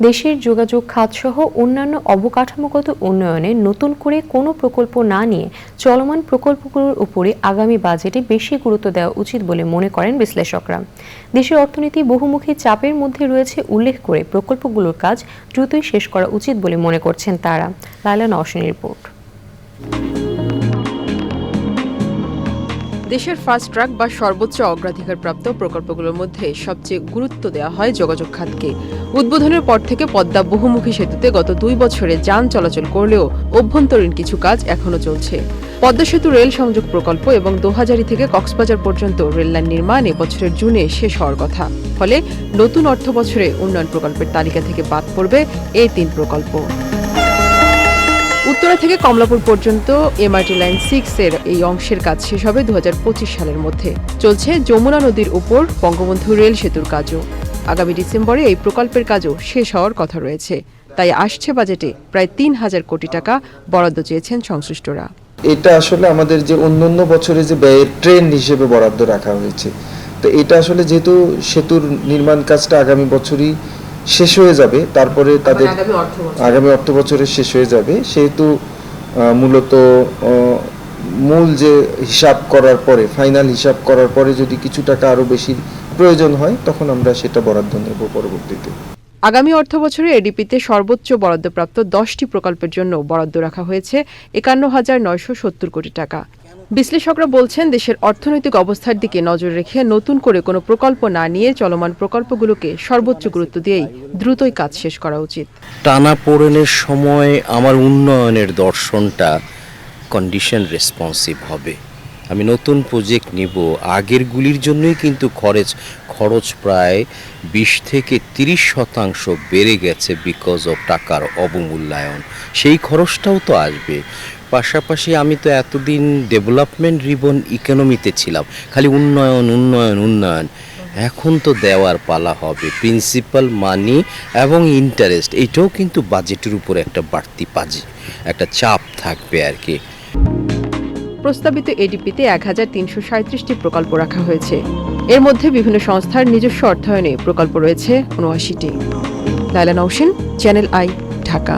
দেশের যোগাযোগ খাতসহ অন্যান্য অবকাঠামোগত উন্নয়নে নতুন করে কোনো প্রকল্প না নিয়ে চলমান প্রকল্পগুলোর উপরে আগামী বাজেটে বেশি গুরুত্ব দেওয়া উচিত বলে মনে করেন বিশ্লেষকরা। দেশের অর্থনীতি বহুমুখী চাপের মধ্যে রয়েছে উল্লেখ করে প্রকল্পগুলোর কাজ দ্রুতই শেষ করা উচিত বলে মনে করছেন তারা। লাইলা নওশিন রিপোর্ট। দেশের ফাস্ট ট্র্যাক বা সর্বোচ্চ অগ্রাধিকারপ্রাপ্ত প্রকল্পগুলোর মধ্যে সবচেয়ে গুরুত্ব দেওয়া হয় যোগাযোগ খাতকে। উদ্বোধনের পর থেকে পদ্মা বহুমুখী সেতুতে গত দুই বছরে যান চলাচল করলেও অভ্যন্তরীণ কিছু কাজ এখনও চলছে। পদ্মা সেতু রেল সংযোগ প্রকল্প এবং দোহাজারি থেকে কক্সবাজার পর্যন্ত রেললাইন নির্মাণ এবছরের জুনে শেষ হওয়ার কথা। ফলে নতুন অর্থ বছরে উন্নয়ন প্রকল্পের তালিকা থেকে বাদ পড়বে এই তিন প্রকল্প। উত্তরা থেকে কমলাপুর পর্যন্ত এমআরটি লাইন সিক্স এর এই অংশের কাজ শেষ হবে দুহাজার পঁচিশ সালের মধ্যে। চলছে যমুনা নদীর উপর বঙ্গবন্ধু রেল সেতুর কাজও। আগামী ডিসেম্বরে এই প্রকল্পের কাজও শেষ হওয়ার কথা রয়েছে। তাই আসছে বাজেটে প্রায় তিন হাজার কোটি টাকা বরাদ্দ চেয়েছেন সংশ্লিষ্টরা। এটা আসলে আমাদের যে অন্যান্য বছরে যে ব্যয়ের ট্রেন্ড হিসেবে বরাদ্দ রাখা হয়েছে। তো এটা আসলে যেহেতু সেতুর নির্মাণ কাজটা আগামী বছরই শেষ হয়ে যাবে তারপরে তাদের আগামী অর্থ বছরে। শেষ হয়ে যাবে। সেহেতু আহ, মূলত আহ, মূল যে হিসাব করার পরে ফাইনাল হিসাব করার পরে যদি কিছু টাকা আরও বেশি প্রয়োজন হয় তখন আমরা সেটা বরাদ্দ নেব পরবর্তীতে। আগামী অর্থ বছরে এডিপিতে সর্বোচ্চ বরাদ্দপ্রাপ্ত দশটি প্রকল্পের জন্য বরাদ্দ রাখা হয়েছে একান্ন হাজার নয়শো সত্তর কোটি টাকা। বিশ্লেষকরা বলছেন, দেশের অর্থনৈতিক অবস্থার দিকে নজর রেখে নতুন করে কোনো প্রকল্প না নিয়ে চলমান প্রকল্পগুলোকে সর্বোচ্চ গুরুত্ব দিয়েই দ্রুতই কাজ শেষ করা উচিত। টানা পোড়েনের সময় আমার উন্নয়নের দর্শনটা কন্ডিশন রেসপন্সিভ হবে। আমি নতুন প্রজেক্ট নিব আগেরগুলির জন্যই কিন্তু খরচ খরচ প্রায় বিশ থেকে তিরিশ শতাংশ বেড়ে গেছে বিকজ অফ টাকার অবমূল্যায়ন। সেই খরচটাও তো আসবে। পাশাপাশি আমি তো এতদিন ডেভেলপমেন্ট রিবন ইকোনমিতে ছিলাম। খালি উন্নয়ন উন্নয়ন উন্নয়ন। এখন তো দেওয়ার পালা হবে। প্রিন্সিপাল মানি এবং ইন্টারেস্ট এটাও কিন্তু বাজেটের উপর একটা বাড়তি পাজি একটা চাপ থাকবে আর কি। প্রস্তাবিত এডিপিতে এক হাজার তিনশো সাঁত্রিশটি প্রকল্প রাখা হয়েছে। এর মধ্যে বিভিন্ন সংস্থার নিজস্ব অর্থায়নে প্রকল্প রয়েছে উনআশিটি। Laila Nowshin channel I, Dhaka.